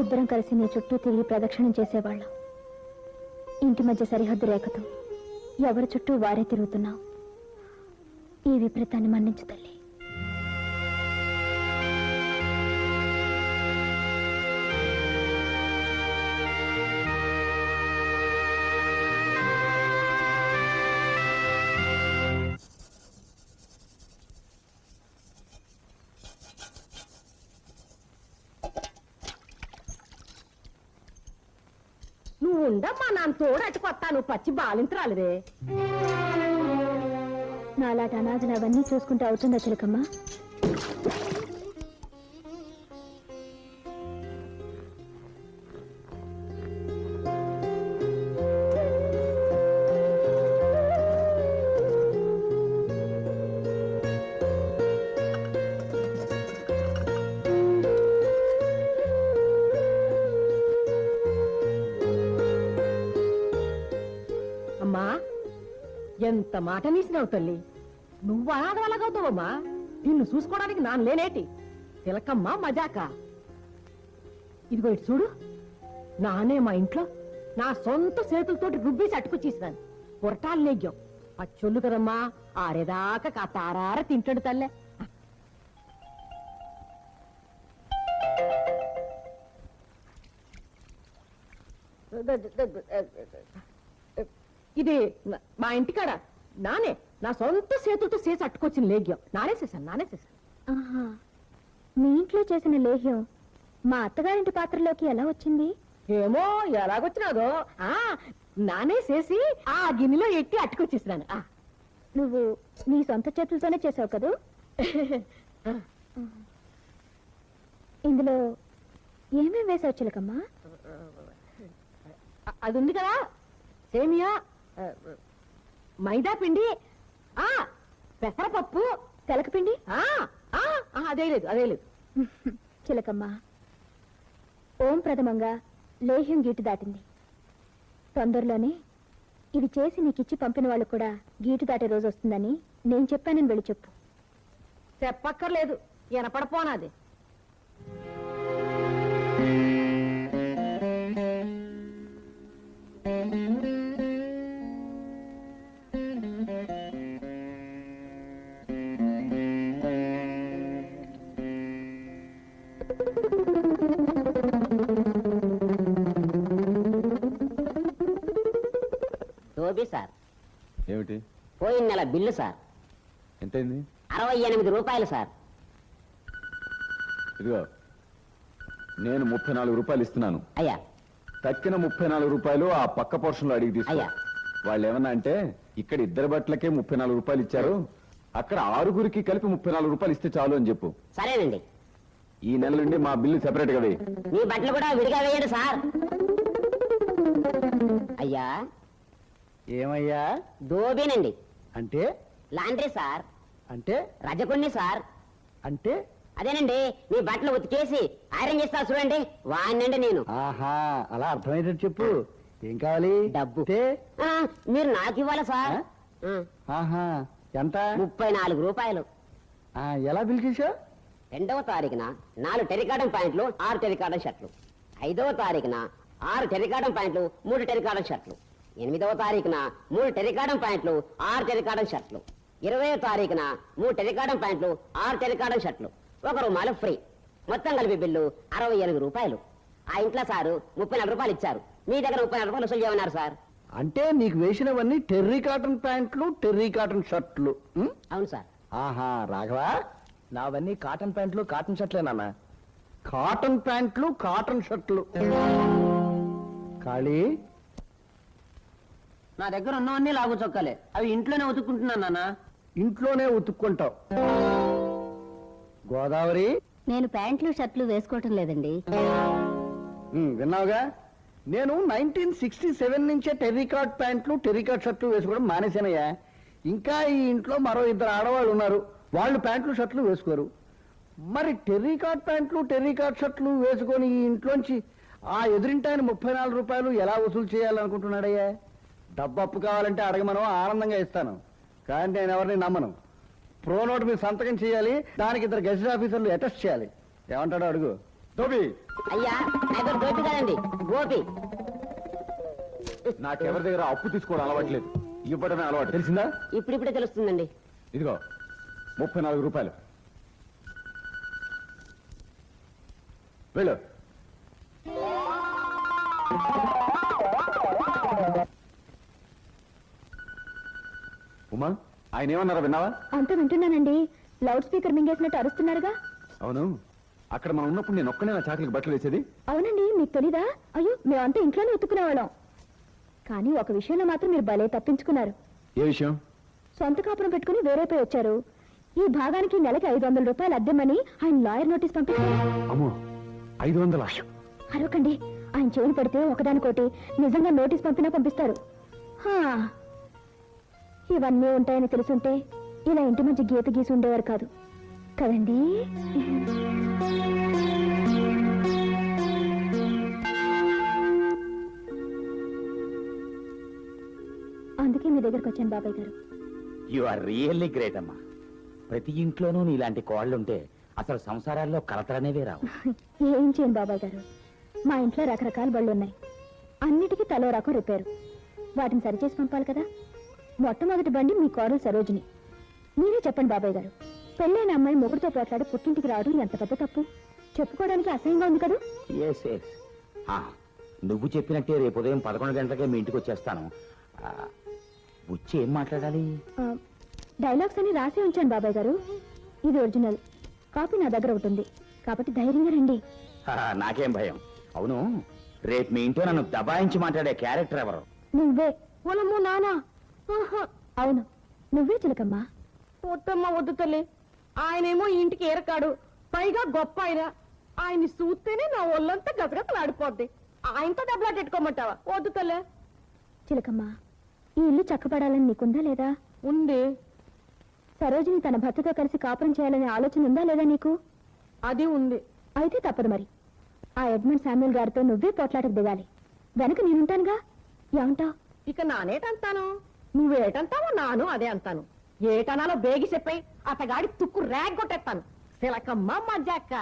ఇద్దరం కలిసి నీ చుట్టూ తిరిగి ప్రదక్షిణం చేసేవాళ్ళం. ఇంటి మధ్య సరిహద్దు రేఖతో ఎవరి చుట్టూ వారే తిరుగుతున్నావు ఈ విపరీతాన్ని మన్నించు తల్లి. ఉండమ్మా నాన్న తోడు అట్టుకొత్తాను పచ్చి బాలింతరాలిదే నాలాట అనాథను అవన్నీ చూసుకుంటూ అవుతుందా చిలకమ్మా? ఎంత మాట నీసినావు తల్లి? నువ్వు అనాథవాళ్ళగవుతావమ్మా నిన్ను చూసుకోవడానికి నాన్న లేనేటి. తిలకమ్మ మజాక. ఇదిగో ఇటు చూడు. నానే మా ఇంట్లో నా సొంత చేతులతోటి రుబ్బి చట్టుకొచ్చేసినాను పొరటాలు నెగ్గాం పచ్చొల్లు కదమ్మా ఆరేదాకా కాతారార తింటాడు తల్లే. ఇది మా ఇంటికాడ నానే నా సొంత చేతులతో చేసి అట్టుకొచ్చిన లేగ్యం నానే చేశాను నానే చేశాను మీ ఇంట్లో చేసిన లేహ్యం మా అత్తగారింటి పాత్రలోకి ఎలా వచ్చింది ఏమో ఎలాగొచ్చినాదో ఆ నానే చేసి ఆ గిన్నెలో ఎట్టి అట్టుకొచ్చేసినాను నువ్వు నీ సొంత చేతులతోనే చేసావు కదూ ఇందులో ఏమేం వేసావు చిలకమ్మా అది ఉంది కదా సేమియా మైదా పిండి? ఆ పెసరపప్పు తెలకపిండి ఆ ఆ, అదే లేదు అదే లేదు. చిలకమ్మ ఓం ప్రథమంగా లేహ్యం గీటు దాటింది. తొందరలోనే ఇది చేసి నీకిచ్చి పంపిన వాళ్ళు కూడా గీటు దాటే రోజు వస్తుందని నేను చెప్పానని వెళ్ళి చెప్పు. చెప్పక్కర్లేదు ఎనపడపోనాది సార్. ఏమిటి? పోయిన నెల బిల్లు సార్. ఎంతైంది? అరవై ఎనిమిది రూపాయలు సార్. ఇదిగో నేను ముప్పై నాలుగు రూపాయలు ఇస్తున్నాను. అయ్యా. తక్కిన ముప్పై నాలుగు రూపాయలు ఆ పక్క పోర్షన్లో అడిగి తీసుకో. అయ్యా. వాళ్ళు ఏమన్నా అంటే ఇక్కడ ఇద్దరు బట్టలకే ముప్పై నాలుగు రూపాయలు ఇచ్చారు. అక్కడ ఆరుగురికి కలిపి ముప్పై నాలుగు రూపాయలు ఇస్తే చాలు అని చెప్పు. సరేనండి. ఈ నెల నుండి మా బిల్లు సెపరేట్గా వేయి. మీ బట్టలు కూడా విడిగా వేయండి సార్. అయ్యా. ఏమయ్యా? దోబీనండి అంటే? Laundry sir. అంటే? రజకుణ్ణి సార్. అంటే? అదేనండి మీ బట్టలు ఉతికేసి ఐరన్ చేస్తా చూడండి వాడినండి నేను. ఆహా అలా అర్థమయ్యేటట్టు చెప్పు. ఏం కావాలి? డబ్బు. ఆ, మీరు నాకు ఇవ్వాలి సార్? ఆ, ఆహా ఎంత? ముప్పై నాలుగు రూపాయలు. ఆ, ఎలా బిల్ రెండవ తారీఖున నాలుగు టెరికాటం ప్యాంట్లు ఆరు టెరికాటం షర్ట్లు. ఐదవ తారీఖున ఆరు టెరికాటం ప్యాంట్లు మూడు టెరికాటం షర్ట్లు. ఎనిమిదవ తారీఖున మూడు టెరికాటం ప్యాంట్లు ఆరు టెరికాటం షర్ట్లు. ఇరవై తారీఖున మూడు టెరికాటం ప్యాంట్లు ఆరు టెరికాటం షర్ట్లు. ఒక రూమాలు ఫ్రీ. మొత్తం కలిపి బిల్లు అరవై ఎనిమిది రూపాయలు. ఆ ఇంట్లో సారు ముప్పై నాలుగు రూపాయలు ఇచ్చారు. మీ దగ్గర ముప్పై నాలుగు రూపాయలు వసూలు చేయమన్నారు సార్. అంటే నీకు వేసినవన్నీ టెర్రీ కాటన్ ప్యాంట్లు టెర్రీ కాటన్ షర్ట్లు. ఉం? అవును సార్. ఆహా రాఘవా నావన్నీ కాటన్ ప్యాంట్లు కాటన్ షర్ట్లే నాన్న. కాటన్ ప్యాంట్లు కాటన్ షర్ట్లు. ఖాళీ? నా దగ్గర ఉన్నవన్నీ లాగు చొక్కాలే. అవి ఇంట్లోనే ఉతుక్కుంటున్నాను నాన్న. ఇంట్లోనే ఉతుక్కుంటావు. గోదావరి? నేను ప్యాంట్లు షర్ట్లు వేసుకోవటం లేదండి. ఉమ్, విన్నావుగా? నేను నైన్టీన్ సిక్స్టీ సెవెన్ నుంచే టెర్రికాట్ ప్యాంట్లు టెర్రికాట్ షర్ట్లు వేసుకోవడం మానేశానయ్యా. ఇంకా ఈ ఇంట్లో మరో ఇద్దరు ఆడవాళ్ళు ఉన్నారు. వాళ్ళు ప్యాంట్లు షర్ట్లు వేసుకోరు. మరి టెర్రికాట్ ప్యాంట్లు టెర్రికాట్ షర్ట్లు వేసుకొని ఈ ఇంట్లోంచి ఆ ఎదురింటాయన ముప్పై నాలుగు రూపాయలు ఎలా వసూలు చేయాలనుకుంటున్నాడయ్యా? డబ్బు అప్పు కావాలంటే అడగమను ఆనందంగా ఇస్తాను. కానీ నేను ఎవరిని నమ్మను. ప్రో నోట్ మీద సంతకం చేయాలి దానికి ఇద్దరు గెజిట్ ఆఫీసర్లు అటెస్ట్ చేయాలి. ఏమంటాడో అడుగు. టోబీ అయ్యా గోపి కాదండి గోపి! నాకెవరి దగ్గర అప్పు తీసుకోవడం అలవాట్లేదు. ఇవ్వడమే అలవాటు. తెలిసిందా? ఇప్పుడిప్పుడే తెలుస్తుందండి. ఇదిగో ముప్పై నాలుగు రూపాయలు. వెళ్ళు. ఉమా ఆయన ఏమన్నారా విన్నావా? అంతా వింటున్నానండి. లౌడ్ స్పీకర్ మింగేసినట్టు అరుస్తున్నారుగా. అవును. అక్కడ మనం ఉన్నప్పుడు నేను ఒక్కనే నా చాకలికి బట్టలు వేసేది? అవునండి మీకు తెలీదా? అయ్యో మేమంతా ఇంట్లోనే ఉతుక్కునేవాళ్ళం కానీ ఒక విషయంలో మాత్రం మీరు భలే తప్పించుకున్నారు. ఏ విషయం? సొంత కాపురం పెట్టుకుని వేరేపై వచ్చారు. ఈ భాగానికి నెలకి ఐదు వందల రూపాయలు అద్దెమని ఆయన లాయర్ నోటీస్ పంపించారు. అమ్మో ఐదు వందల అరవకండి. ఆయన చెవులు పడితే ఒకదానికోటి నిజంగా నోటీస్ పంపినా పంపిస్తారు. హా. ఇవన్నీ ఉంటాయని తెలుసుంటే ఇలా ఇంటి మధ్య గీత గీసి ఉండేవారు కాదు. కదండి? అందుకే మీ దగ్గరకు వచ్చాను బాబాయ్ గారు. యు ఆర్ రియల్లీ గ్రేట్ అమ్మా. ప్రతి ఇంట్లోనూ నీలాంటి కోళ్ళుంటే అసలు సంసారాల్లో కలతలనేవే రావు. ఏం చేయను బాబాయ్ గారు? మా ఇంట్లో రకరకాల బళ్ళు ఉన్నాయి. అన్నిటికీ తలో రకం రిపేరు. వాటిని సరిచేసి పంపాలి కదా? మొట్టమొదటి బండి మీ కోడలు సరోజిని. మీరే చెప్పండి బాబాయ్ గారు. పెళ్ళైన అమ్మాయి మొగుడుతో పోట్లాడి పుట్టింటికి రావడం ఎంత పెద్ద తప్పు? చెప్పుకోవడానికి అసహ్యంగా ఉంది కదా? ఎస్ ఎస్ నువ్వు చెప్పినట్టే రేపు ఉదయం పదకొండు గంటలకే మీ ఇంటికి వచ్చేస్తాను. ఆ, వచ్చి ఏం మాట్లాడాలి? ఆ, డైలాగ్స్ అని రాసి ఉంచాను బాబాయ్ గారు. ఇది ఒరిజినల్. కాపీ నా దగ్గర ఉంది. కాబట్టి ధైర్యంగా రండి. హా, నాకేం భయం. అవును రేపు మీ ఇంట్లో నన్ను దబాయించి మాట్లాడే క్యారెక్టర్ ఎవరు? నువ్వే. పొలము నానా. అవును. నువ్వే చిలకమ్మా. వద్దమ్మా వద్దు తల్లి. ఆయనేమో ఇంటికి ఏరకాడు. పైగా గొప్ప ఆయన. ఆయన్ని చూస్తేనే నా ఒళ్ళంతా గజగజలాడిపోద్ది ఆయనతో దెబ్బలాటెట్టుకోమంటావా వద్దు తల్లే. చిలకమ్మా ఈ ఇల్లు చక్కబడాలని నీకుందా లేదా? ఉంది. సరోజిని తన భర్తతో కలిసి కాపురం చేయాలనే ఆలోచన ఉందా లేదా నీకు? అది ఉంది. అయితే తప్పదు మరి. ఆ ఎడ్మండ్ శామ్యుల్ గారితో నువ్వే పోట్లాటకు దిగాలి. వెనక నేనుంటానుగా? ఏమంటావ్? ఇక నానేటంతాను. నువ్వేటంటావో నాను అదే అంటాను. ఏటనాలో బేగి చెప్పాయి అతగాడి తుక్కు ర్యాగ్ కొట్టేస్తాను సిలకమ్మ మజాక్క